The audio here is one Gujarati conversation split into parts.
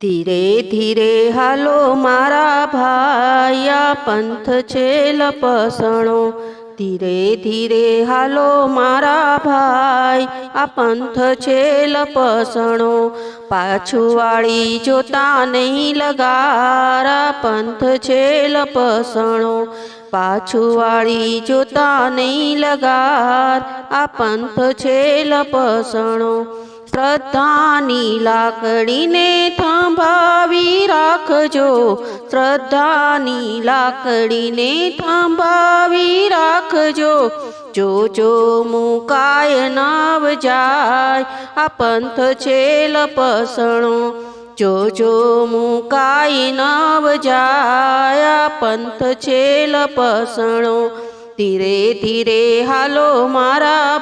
ધીરે ધીરે હાલો મારા ભાયા, પંથ છે લપસણો. ધીરે ધીરે હાલો મારા ભાઈ, આ પંથ છે લપસણો. પાછું વાળી જોતા નહીં લગારા પંથ છે લપસણો. પાછું વાળી જોતા નહીં લગાર, આ પંથ છે લપસણો. શ્રદ્ધાની લાકડીને થાંભાવી રાખજો. શ્રદ્ધાની લાકડીને થાંભાવી રાખજો. જોજો મુકાય નાવ જાય, આ પંથ છે લપસણો. જોજો મુકાય નાવ જાય, આ પંથ છે લપસણો. ધીરે ધીરે હાલો મારા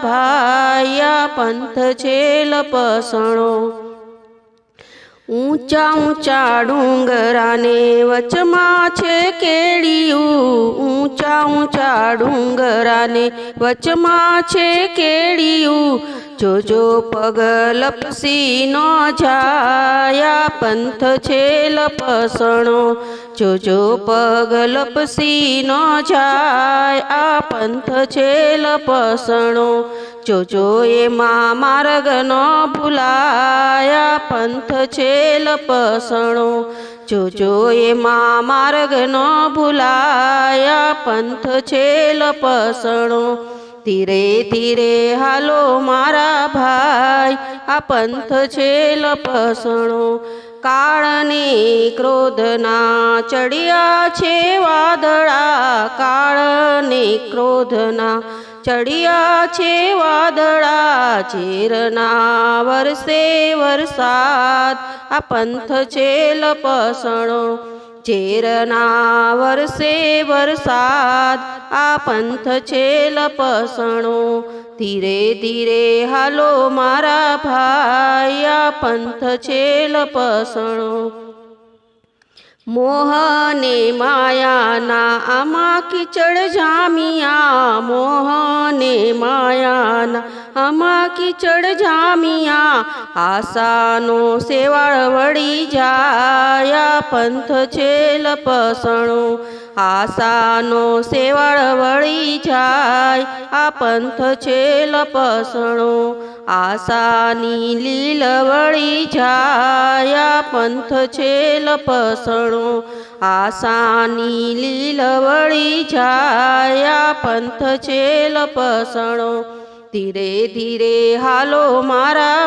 આ પંથ છે લપસણો. ઊંચા ઊંચા ડુંગરાને વચમાં છે કેળિયું. ઊંચા ઊંચા ડુંગરાને વચમાં છે કેડિયું જોજો પગ લપસી ન જાયા પંથ છે લપસણો. જોજો પગ લપસી ન જાય આ પંથ છે લપસણો. જોજો એમાં માર્ગ ન ભૂલાયા, પંથ છે લપસણો. જોજો એમાં માર્ગ ન ભૂલાયા, પંથ છે લપસણો. ધીરે ધીરે હાલો મારા ભાઈ, આ પંથ છે લપસણો. કાળને ક્રોધના ચડિયા છે વાદળા. કાળને ક્રોધના ચડિયા છે વાદળા. ચીરના વરસે વરસાદ, આ પંથ છે લપસણો. ઝેરના વરસે વરસાદ, આ પંથ છે લપસણો. ધીરે ધીરે હાલો મારા ભાઈ, આ પંથ છે લપસણો. મોહને માયાના આમાં કિચડ જામિયા. મોહને માયાના આમાં કિચડ જામિયા. આશાનો સેવાળ વળી જાય પંથ છે લપસણું. આશાનો સેવાળ વળી જાય, આ પંથ છે લપસણો. આશાની લીલ વળી જાય, આ પંથ છે લપસણો. આશાની લીલ વળી જાય, આ પંથ છે લપસણો. ધીરે ધીરે હાલો મારા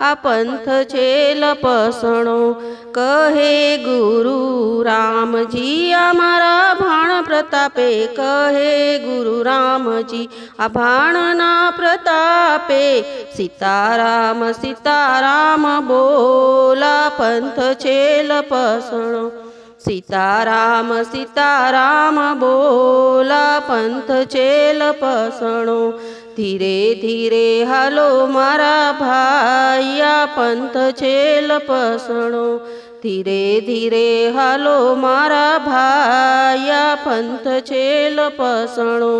આ પંથ છે લપસણો. કહે ગુરુ રામજી, અમારા ભાણ પ્રતાપે, કહે ગુરુ રામજી, આ ભાણના પ્રતાપે, સીતારામ સીતારામ બોલા, પંથ છે લપસણો. સીતારામ સીતારામ બોલા, પંથ છે લપસણો. ધીરે ધીરે હાલો મારા આ પંથ છે લપસણો. ધીરે ધીરે હાલો મારા આ પંથ છે લપસણો.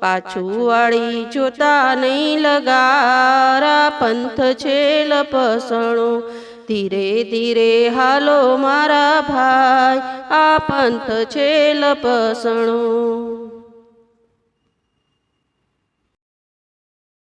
પાછું વાળી જોતા નહીં લગારા પંથ છે લપસણો. ધીરે ધીરે હાલો મારા ભાઈ, આ પંથ છે લપસણો.